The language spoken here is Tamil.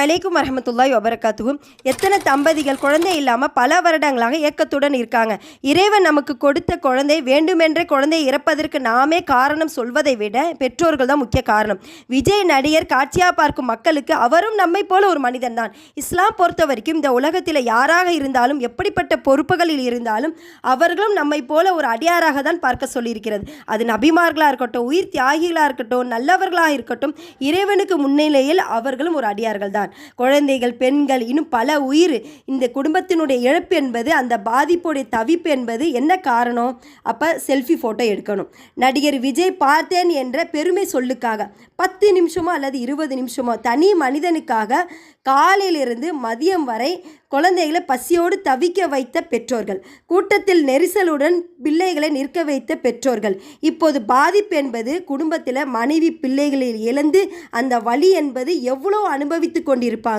அலைக்கும் வரமத்துல்லாய் வபரகாத்துகும் எத்தனை தம்பதிகள் குழந்தை இல்லாமல் பல வருடங்களாக ஏக்கத்துடன் இருக்காங்க. இறைவன் நமக்கு கொடுத்த குழந்தை வேண்டுமென்றே குழந்தை இறப்பதற்கு நாமே காரணம் சொல்வதை விட பெற்றோர்கள் தான் முக்கிய காரணம். விஜய் நடிகர் காட்சியாக பார்க்கும் மக்களுக்கு அவரும் நம்மை போல ஒரு மனிதன் தான். இஸ்லாம் பொறுத்த வரைக்கும் இந்த உலகத்தில் யாராக இருந்தாலும் எப்படிப்பட்ட பொறுப்புகளில் இருந்தாலும் அவர்களும் நம்மை போல ஒரு அடியாராக தான் பார்க்க சொல்லியிருக்கிறது. அது நபிமார்களாக இருக்கட்டும் உயிர் தியாகிகளாக இருக்கட்டும் நல்லவர்களாக இருக்கட்டும் இறைவனுக்கு முன்னிலையில் அவர்களும் ஒரு அடியார்கள் தான். குழந்தைகள் பெண்கள் இன்னும் பல உயிர். இந்த குடும்பத்தினுடைய இழப்பு என்பது அந்த பாதிப்புடைய தவிப்பு என்பது என்ன காரணம்? அப்போ செல்ஃபி ஃபோட்டோ எடுக்கணும். நடிகர் விஜய் பார்த்தேன் என்ற பெருமை சொல்லுக்காக பத்து நிமிஷமோ அல்லது இருபது நிமிஷமோ தனி மனிதனுக்காக காலையிலிருந்து மதியம் வரை குழந்தைகளை பசியோடு தவிக்க வைத்த பெற்றோர்கள். கூட்டத்தில் நெரிசலுடன் பிள்ளைகளை நிற்க வைத்த பெற்றோர்கள். இப்போது பாதிப்பு என்பது குடும்பத்தில் மனைவி பிள்ளைகளில் இழந்து அந்த வழி என்பது எவ்வளோ அனுபவித்து கொண்டிருப்பாங்க?